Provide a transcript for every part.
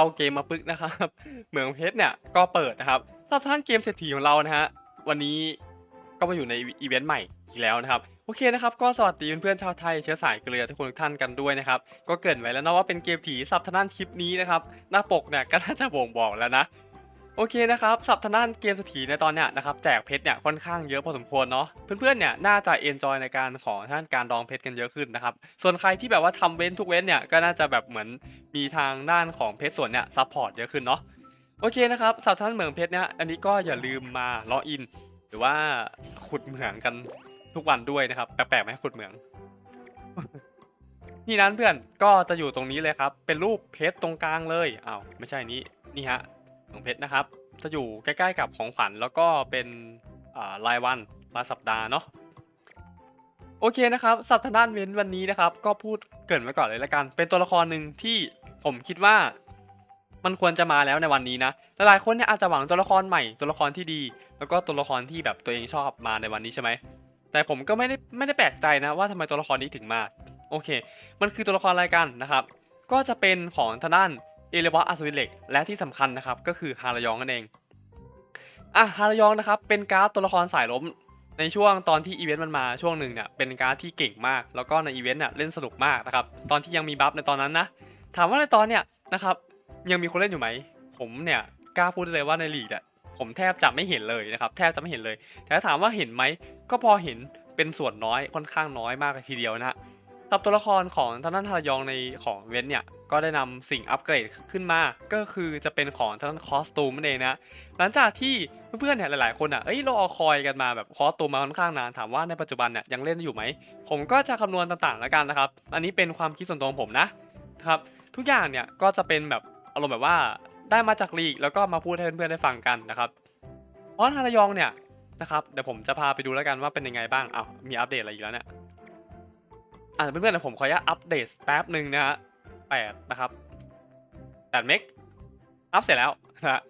เข้าเกมมาปึ๊กนะครับ เหมืองเพชรเนี่ยก็เปิดนะครับสำหรับท่านเกมเศรษฐีของเรานะฮะวันนี้ก็มาอยู่ในอีเวนต์ใหม่อีกแล้วนะครับโอเคนะครับก็สวัสดีเพื่อนๆชาวไทยเชื้อสายเกลือทุกคนทุกท่านกันด้วยนะครับก็เกินไว้แล้วนะว่าเป็นเกมผีสับทางด้านคลิปนี้นะครับหน้าปกเนี่ยก็น่าจะบ่งบอกแล้วนะ โอเคนะครับสับทางด้านเกมเศรษฐีในตอนเนี้ยนะครับแจกเพชรเนี่ยค่อนข้างเยอะพอสมควรเนาะเพื่อนๆเนี่ยน่าจะเอนจอยในการขอท่านการดองเพชรกันเยอะขึ้นนะครับส่วนใครที่แบบว่าทำเว้นทุกเว้นเนี่ยก็น่าจะแบบเหมือนมีทางด้านของเพชรส่วนเนี่ยซัพพอร์ตเยอะขึ้นเนาะโอเคนะครับสับทางด้านเหมืองเพชรเนี่ยอันนี้ก็อย่าลืมมาล็อกอิน หรือว่าขุดเหมืองกันทุกวันด้วยนะครับแปลกๆไหมขุดเหมืองนี่นั้นเพื่อนก็จะอยู่ตรงนี้เลยครับเป็นรูปเพชรตรงกลางเลยอ้าวไม่ใช่นี้นี่ฮะ เหมืองเพชรนะครับ จะอยู่ใกล้ๆกับของขวัญแล้วก็เป็นรายวันรายสัปดาห์เนาะโอเคนะครับสัปดาห์ด้านเว้นวันนี้นะครับ ก็พูดเกินไว้ก่อนเลยละกัน เป็นตัวละครหนึ่งที่ผมคิดว่า มันควรจะมาแล้วในวันนี้นะหลายๆคนเนี่ยอาจจะหวังตัวละครใหม่ตัวละครที่ดี แล้วก็ตัวละครที่แบบตัวเองชอบมาในวันนี้ใช่ไหมแต่ผมก็ไม่ได้ไม่ได้แปลกใจนะว่าทำไมตัวละครนี้ถึงมา โอเค มันคือตัวละครอะไรกันนะครับ ก็จะเป็นของทางด้าน เอเลวะอัศวินเหล็ก และที่สำคัญนะครับก็คือฮารายองนั่นเองอะฮารายองนะครับเป็นการ์ดตัวละครสายล้ม ในช่วงตอนที่อีเวนต์มันมาช่วงหนึ่งเนี่ยเป็นการ์ดที่เก่งมาก แล้วก็ในอีเวนต์เนี่ยเล่นสนุกมากนะครับตอนที่ยังมีบัฟในตอนนั้นนะถามว่าในตอนเนี่ยนะครับยังมีคนเล่นอยู่ไหมผมเนี่ยกล้าพูดได้เลยว่าในลีกเนี่ยผมแทบจะไม่เห็นเลยนะครับแทบจะไม่เห็นเลย แต่ถามว่าเห็นไหมก็พอเห็นเป็นส่วนน้อยค่อนข้างน้อยมากทีเดียวนะ สำหรับตัวละครของทางด้านทารยองในของเวนเนี่ยก็ได้นำสิ่งอัปเกรดขึ้นมา ก็คือจะเป็นของทางด้านคอสตูมนั่นเองนะ หลังจากที่เพื่อนๆเนี่ยหลายๆคนอะ เอ้ยเราเอาคอยกันมาแบบคอสตูมมาค่อนข้างนานถามว่าในปัจจุบันเนี่ยยังเล่นอยู่ไหม ผมก็จะคำนวณต่างๆแล้วกันนะครับ อันนี้เป็นความคิดส่วนตัวของผมนะนะครับ ทุกอย่างเนี่ยก็จะเป็นแบบอารมณ์แบบว่าได้มาจากลีกแล้วก็มาพูดให้เพื่อนๆได้ฟังกันนะครับเพราะทารยองเนี่ยนะครับเดี๋ยวผมจะพาไปดูแล้วกันว่าเป็นยังไงบ้างอ้าวมีอัปเดตอะไรอีกแล้วเนี่ย อะเพื่อนๆเดี๋ยวผมขออนุญาตอัปเดตแป๊บหนึ่งนะฮะแปดนะครับแปดเมกอัพเสร็จแล้วนะฮะ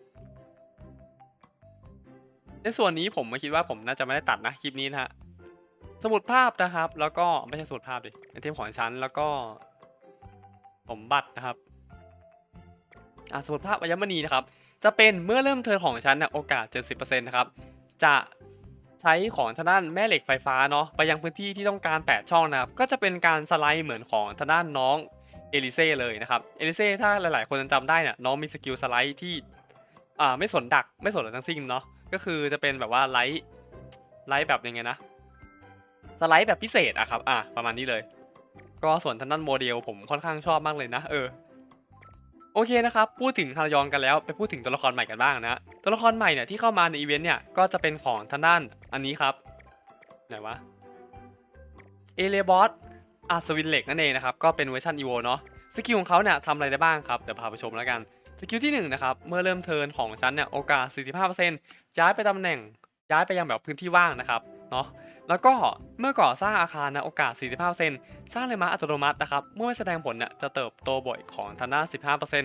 ในส่วนนี้ผมไม่คิดว่าผมน่าจะไม่ได้ตัดนะคลิปนี้นะฮะสมุดภาพนะครับ แล้วก็ไม่ใช่สมุดภาพดิไอเทมของชั้นแล้วก็สมบัตินะครับอะสมุดภาพอัญมณีนะครับ จะเป็นเมื่อเริ่มเทิร์นของชั้นเนี่ยโอกาส 70%นะครับจะ ใช้ของทางด้านแม่เหล็กไฟฟ้าเนาะไปยังพื้นที่ที่ต้องการ 8 ช่องนะครับ ก็จะเป็นการสไลด์เหมือนของทางด้านน้องเอลิเซ่เลยนะครับเอลิเซ่ถ้าหลาย ๆ คนจำได้เนี่ยน้องมีสกิลสไลด์ที่อ่าไม่สนดักไม่สนอะไรทั้งสิ้นเนาะก็คือจะเป็นแบบว่าไลท์ไลท์แบบยังไงนะสไลด์แบบพิเศษอะครับอะประมาณนี้เลย ก็ส่วนทางด้านโมเดลผมค่อนข้างชอบมากเลยนะเออ โอเคนะครับ พูดถึงฮารยองกันแล้ว ไปพูดถึงตัวละครใหม่กันบ้างนะตัวละครใหม่เนี่ยที่เข้ามาในอีเวนต์เนี่ยก็จะเป็นของทางด้านอันนี้ครับ ไหนวะ เอเลบอสอาสวินเหล็กนั่นเองนะครับ ก็เป็นเวอร์ชันอีโวเนาะ สกิลของเขาเนี่ยทำอะไรได้บ้างครับ เดี๋ยวพาไปชมแล้วกัน สกิลที่1นงนะครับ เมื่อเริ่มเทิร์นของชั้นเนี่ยโอกาส 45%ย้ายไปตำแหน่ง ย้ายไปยังแบบพื้นที่ว่างนะครับ เนาะ แล้วก็เมื่อก่อสร้างอาคารนะโอกาส 45%สร้างเลยมาอัตโนมัตินะครับ เมื่อไม่แสดงผลเนี่ยจะเติบโตบ่อยของทางด้าน15%น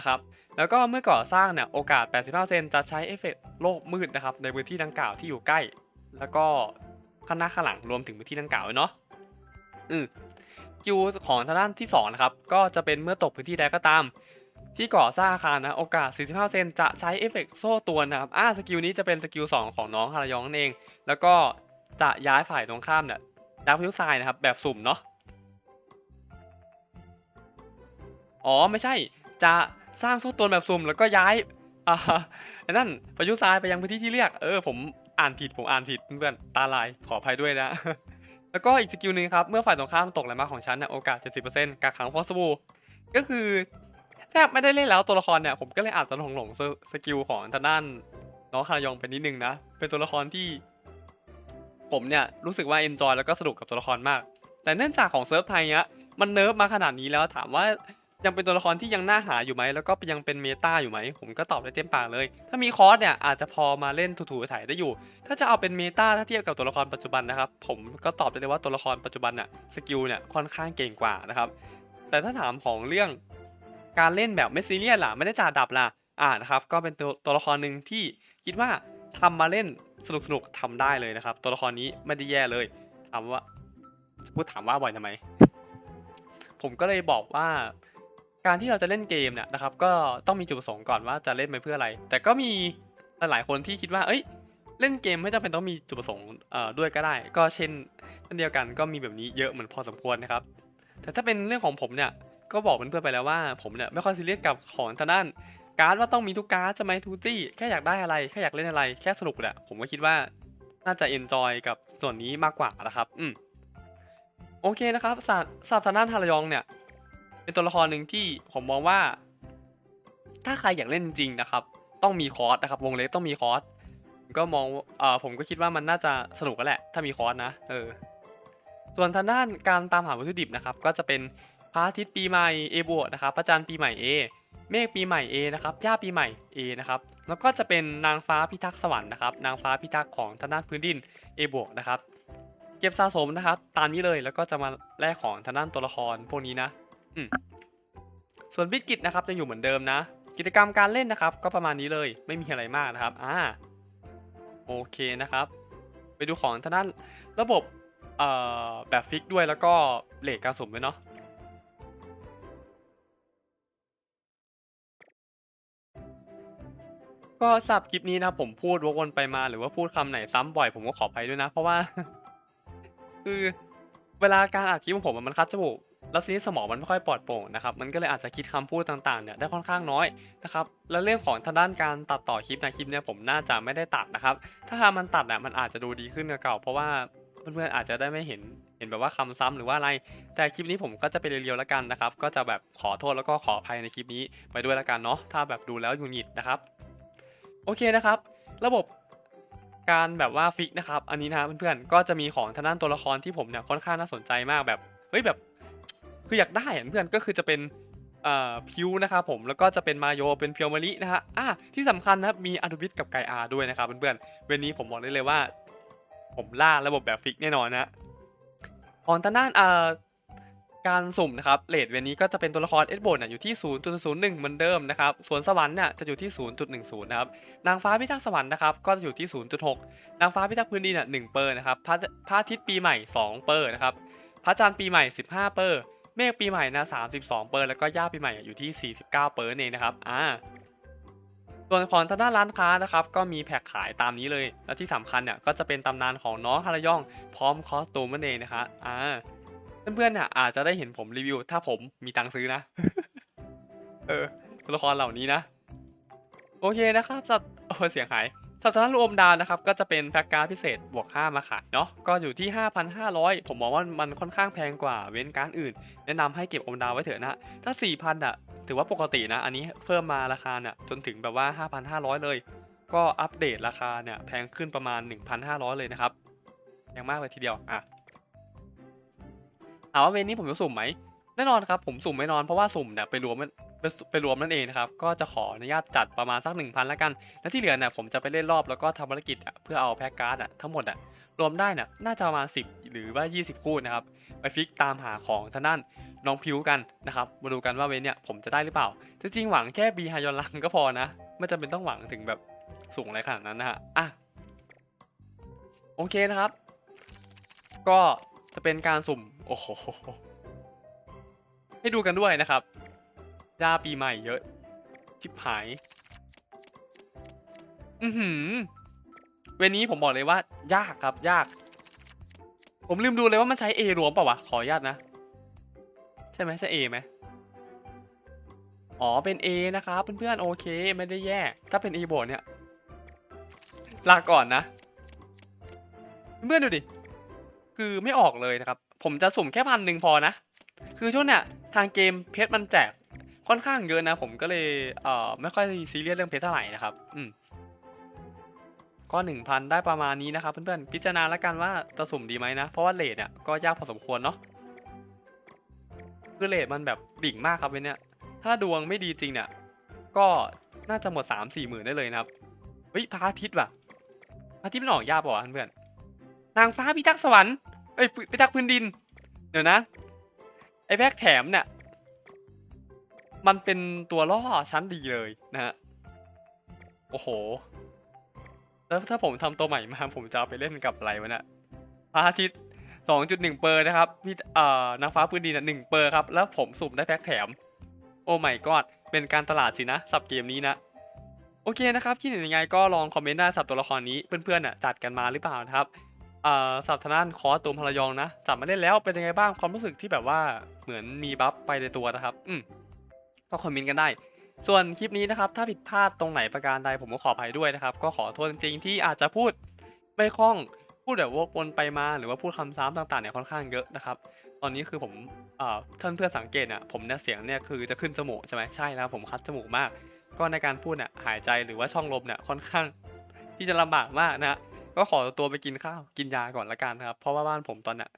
ะครับ แล้วก็เมื่อก่อสร้างเนี่ยโอกาส 85%จะใช้เอฟเฟกต์โลกมืดนะครับในพื้นที่ดังกล่าวที่อยู่ใกล้ แล้วก็ข้างหน้าข้างหลังรวมถึงพื้นที่ดังกล่าวเนาะ อือกิวของทางด้านที่2นะครับ ก็จะเป็นเมื่อตกพื้นที่ใดก็ตาม ที่ก่อสร้างอาคารนะโอกาส 45%จะใช้เอฟเฟกต์โซ่ตรวนนะครับ อ่าสกิลนี้จะเป็นสกิล2ของน้องฮารายองนั่นเอง แล้วก็ จะย้ายฝ่ายตรงข้ามเนี่ยดาร์คพิวไซน์นะครับ แบบสุ่มเนาะอ๋อไม่ใช่จะสร้างโซ่ตรวนแบบสุ่มแล้วก็ย้ายอ่านั่นพายุทรายไปยังพื้นที่ที่เรียกเออผมอ่านผิดผมอ่านผิดเพื่อนตาลายขออภัยด้วยนะ แล้วก็อีกสกิลหนึ่งครับ เมื่อฝ่ายตรงข้ามตกแรงมาของฉันเนี่ยโอกาส 70%กักขังฟอสบูก็คือแทบไม่ได้เล่นแล้วตัวละครเนี่ยผมก็เลยอาจจะหลงหลงสสกิลของทางด้านน้องคารยองไปนิดนึงนะ เป็นตัวละครที่ ผมเนี่ยรู้สึกว่าเอนจอยแล้วก็สนุกกับตัวละครมาก แต่เนื่องจากของเซิร์ฟไทยเนี้ยมันเนิร์ฟมาขนาดนี้แล้วถามว่ายังเป็นตัวละครที่ยังน่าหาอยู่ไหมแล้วก็ยังเป็นเมตาอยู่ไหม ผมก็ตอบได้เต็มปากเลย ถ้ามีคอร์สเนี่ยอาจจะพอมาเล่นถูๆถ่ายได้อยู่ ถ้าจะเอาเป็นเมตาถ้าเทียบกับตัวละครปัจจุบันนะครับ ผมก็ตอบได้เลยว่าตัวละครปัจจุบันน่ะสกิลเนี่ยค่อนข้างเก่งกว่านะครับ แต่ถ้าถามของเรื่องการเล่นแบบไม่ซีเรียสล่ะไม่ได้จ่าดับล่ะอ่านะครับก็เป็นตัวตัวละครหนึ่งที่คิดว่าทำมาเล่น สนุกสนุกๆทำได้เลยนะครับ ตัวละครนี้ไม่ได้แย่เลยถามว่าพูดถามว่าบ่อยทำไม ผมก็เลยบอกว่า การที่เราจะเล่นเกมเนี่ยนะครับ ก็ต้องมีจุดประสงค์ก่อนว่าจะเล่นไปเพื่ออะไร แต่ก็มีหลายๆคนที่คิดว่า เอ้ย เล่นเกมไม่จำเป็นต้องมีจุดประสงค์ด้วยก็ได้ ก็เช่นเช่นเดียวกันก็มีแบบนี้เยอะเหมือนพอสมควรนะครับ แต่ถ้าเป็นเรื่องของผมเนี่ย ก็บอกเพื่อนๆไปแล้วว่าผมเนี่ยไม่ค่อยซีเรียสกับของทางด้านการ์ดว่าต้องมีทุกการ์ดจะไหมทูจี้แค่อยากได้อะไรแค่อยากเล่นอะไรแค่สนุกแหละผมก็คิดว่าน่าจะเอนจอยกับส่วนนี้มากกว่านะครับอืมโอเคนะครับสาสาบทางด้านทารยองเนี่ย เป็นตัวละครหนึ่งที่ผมมองว่า ถ้าใครอยากเล่นจริงนะครับ ต้องมีคอร์สนะครับ วงเล็บต้องมีคอร์สก็มองเอ่อผมก็คิดว่ามันน่าจะสนุกกันแหละ ถ้ามีคอร์สนะเออส่วนทางด้านการตามหาวัตถุดิบนะครับ ก็จะเป็น ระอาทิตย์ปีใหม่ A บวกนะครับพระจันทร์ปีใหม่ A เมฆปีใหม่ A นะครับหญ้าปีใหม่ A นะครับ แล้วก็จะเป็นนางฟ้าพิทักษ์สวรรค์นะครับ นางฟ้าพิทักษ์ของทางด้านพื้นดิน A บวกนะครับ เก็บสะสมนะครับ ตามนี้เลย แล้วก็จะมาแลกของทางด้านตัวละครพวกนี้นะอืมส่วนบิกิจนะครับยังอยู่เหมือนเดิมนะ กิจกรรมการเล่นนะครับ ก็ประมาณนี้เลย ไม่มีอะไรมากนะครับ อ่า โอเคนะครับ ไปดูของทางด้านระบบ เอ่อ แบบฟิกด้วยแล้วก็เลทการสุ่มด้วยเนาะ ก็สับคลิปนี้นะผมพูดวกวนไปมาหรือว่าพูดคำไหนซ้ำบ่อยผมก็ขอไปด้วยนะ เพราะว่า คือเวลาการอัดคลิปของผมมันคัดจมูกแล้วทีนี้สมองมันไม่ค่อยปลอดโปร่งนะครับมันก็เลยอาจจะคิดคำพูดต่างๆเนี่ยได้ค่อนข้างน้อยนะครับแล้วเรื่องของทางด้านการตัดต่อคลิปนะคลิปเนี่ยผมน่าจะไม่ได้ตัดนะครับ ถ้าหามันตัดอะมันอาจจะดูดีขึ้นกว่าเก่า เพราะว่าเพื่อนๆอาจจะได้ไม่เห็นเห็นแบบว่าคำซ้ำหรือว่าอะไร แต่คลิปนี้ผมก็จะเป็นเรียวๆแล้วกันนะครับ ก็จะแบบขอโทษแล้วก็ขออภัยในคลิปนี้ไปด้วยแล้วกันเนาะถ้าแบบดูแล้วหงุดหงิดนะครับ โอเคนะครับ ระบบการแบบว่าฟิกนะครับ อันนี้นะเพื่อนๆก็จะมีของทางด้านตัวละครที่ผมเนี่ยค่อนข้างน่าสนใจมากแบบเฮ้ยแบบคืออยากได้เพื่อนก็คือจะเป็นพิวนะครับผมแล้วก็จะเป็นมาโยเป็นเพียวมารินะฮะอะที่สำคัญนะครับมีอารูบิสกับไกอาด้วยนะครับเพื่อนๆเวนนี้ผมบอกได้เลยว่า ผมล่าระบบแบบฟิกแน่นอนนะของทางด้านเอ่อ การสุ่มนะครับเลทเวนนี้ก็จะเป็นตัวละครเอ็ดโบนอยู่ที่ 0.01 เหมือนเดิมนะครับส่วนสวรรค์เนี่ยจะอยู่ที่ 0.10 นะครับนางฟ้าพิทักษ์สวรรค์นะครับก็จะอยู่ที่ 0.6 นางฟ้าพิทักษ์พื้นดินเนี่ย1เปอร์นะครับพระพระอาทิตย์ปีใหม่ 2 เปอร์นะครับพระจันทร์ปีใหม่ 15 เปอร์เมฆปีใหม่นะ32 เปอร์แล้วก็ย่าปีใหม่อยู่ที่ 49 เปอร์เองนะครับอ่าส่วนของทางด้านร้านค้านะครับก็มีแพ็คขายตามนี้เลย และที่สำคัญเนี่ยก็จะเป็นตำนานของน้องฮารายองพร้อมคอสตูมนั่นเองนะคะอ่า เพื่อนๆเนี่ยอาจจะได้เห็นผมรีวิว ถ้าผมมีตังค์ซื้อนะ เออตัวละครเหล่านี้นะ โอเคนะครับสับโอ้เสียงหายสัปดาห์รวมดาวนะครับ ก็จะเป็นแพ็กการ์ดพิเศษบวก 5 มาขายเนาะก็อยู่ที่ 5,500 ผมมองว่ามันค่อนข้างแพงกว่าเว้นการ์ดอื่น แนะนำให้เก็บอมดาวไว้เถอะนะ ถ้า 4,000อะถือว่าปกตินะ อันนี้เพิ่มมาราคาเนี่ยจนถึงแบบว่า 5,500 เลย ก็อัปเดตราคาเนี่ยแพงขึ้นประมาณ 1,500 เลยนะครับแพงมากเลยทีเดียวอะามว่าเวนนี้ผมจะสุ่มไหมแน่นอนครับผมสุ่มไม่นอนเพราะว่าสุ่มเนี่ยไปรวมไปไปรวมนั่นเองนะครับก็จะขออนุญาตจัดประมาณสัก 1,000แล้วกัน แล้วที่เหลือเนี่ยผมจะไปเล่นรอบแล้วก็ทำภารกิจอะเพื่อเอาแพ็กการ์ดอะทั้งหมดอะรวมได้เนี่ยน่าจะประมาณ10 หรือว่า 20 คู่นะครับไปฟิกตามหาของทางด้านน้องพิวกันนะครับมาดูกันว่าเวนเนี่ยผมจะได้หรือเปล่าจริงๆหวังแค่บีฮายอนลังก็พอนะไม่จำเป็นต้องหวังถึงแบบสูงอะไรขนาดนั้นนะฮะอะโอเคนะครับ ก็จะเป็นการสุ่ม โอ้โห ให้ดูกันด้วยนะครับยาปีใหม่เยอะชิบหาย อือหือ เวนนี้ผมบอกเลยว่า ยากครับยาก ผมลืมดูเลยว่ามันใช้ A รวมเปล่าวะ ขออนุญาตนะ ใช่ไหมใช่ A ไหมอ๋อเป็น A นะครับเพื่อนๆโอเคไม่ได้แย่ ถ้าเป็น A บวกเนี่ย ลาก่อนนะ เพื่อนๆดูดิ คือไม่ออกเลยนะครับ ผมจะสุ่มแค่พันหนึ่งพอนะ คือช่วงเนี้ยทางเกมเพชรมันแจกค่อนข้างเยอะนะ ผมก็เลยเอ่อไม่ค่อยซีเรียสเรื่องเพชรเท่าไหร่นะครับ อืมก็หนึ่งพันได้ประมาณนี้นะครับเพื่อนๆ พิจารณาแล้วกันว่าจะสุ่มดีไหมนะ เพราะว่าเลทเนี่ยก็ยากพอสมควรเนาะ คือเลทมันแบบดิ่งมากครับเว้ยเนี่ย ถ้าดวงไม่ดีจริงเนี่ย ก็น่าจะหมดสามสี่หมื่นได้เลยนะครับ เฮ้ยพระอาทิตย์ว่ะพระอาทิตย์มันออกยากป่าวะเพื่อนๆนางฟ้าพิทักษ์สวรรค์ เอ้ยพิทักษ์พื้นดิน เดี๋ยวนะ ไอ้แพ็กแถมเนี่ย มันเป็นตัวล่อชั้นดีเลยนะฮะ โอ้โห แล้วถ้าผมทำตัวใหม่มา ผมจะเอาไปเล่นกับอะไรวะเนี่ยพระอาทิตย์2.1เปอร์นะครับพี่เอ่อนางฟ้าพื้นดินอะ1เปอร์ครับ แล้วผมสุ่มได้แพ็คแถม โอ้ไม่กอดเป็นการตลาดสินะ สับเกมนี้นะ โอเคนะครับ คิดเห็นยังไงก็ลองคอมเมนต์ได้สับตัวละครนี้ เพื่อนๆน่ะจัดกันมาหรือเปล่านะครับ อ่าสับทางด้านคอสตูมพลยองนะจับมาเล่นแล้วเป็นยังไงบ้างความรู้สึกที่แบบว่าเหมือนมีบัฟไปในตัวนะครับ อืมก็คอมเมนต์กันได้ ส่วนคลิปนี้นะครับ ถ้าผิดพลาดตรงไหนประการใดผมก็ขออภัยด้วยนะครับ ก็ขอโทษจริงๆ ที่อาจจะพูดไม่คล่องพูดแบบวกวนไปมาหรือว่าพูดคำซ้ำต่างๆเนี่ยค่อนข้างเยอะนะครับตอนนี้คือผมท่านเพื่อนสังเกตเนี่ยผมเนี่ยเสียงเนี่ยคือจะขึ้นจมูกใช่ไหมใช่แล้วผมคัดจมูกมาก ก็ในการพูดเนี่ยหายใจหรือว่าช่องลมเนี่ยค่อนข้างที่จะลำบากมากนะฮะ ก็ขอตัวไปกินข้าวกินยาก่อนละกันครับ เพราะว่าบ้านผมตอนเนี้ย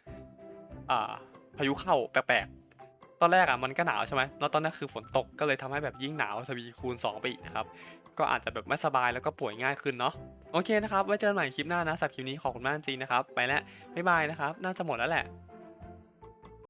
อ่า พายุเข้าแปลกๆ ตอนแรกอะมันก็หนาวใช่ไหมแล้วตอนนั้นคือฝนตกก็เลยทำให้แบบยิ่งหนาวทวีคูณ 2 ไปอีกนะครับ ก็อาจจะแบบไม่สบายแล้วก็ป่วยง่ายขึ้นเนาะ โอเคนะครับ ไว้เจอกันใหม่คลิปหน้านะสับคลิปนี้ขอบคุณมากจริงนะครับ ไปแล้วบ๊ายบายนะครับ น่าจะหมดแล้วแหละ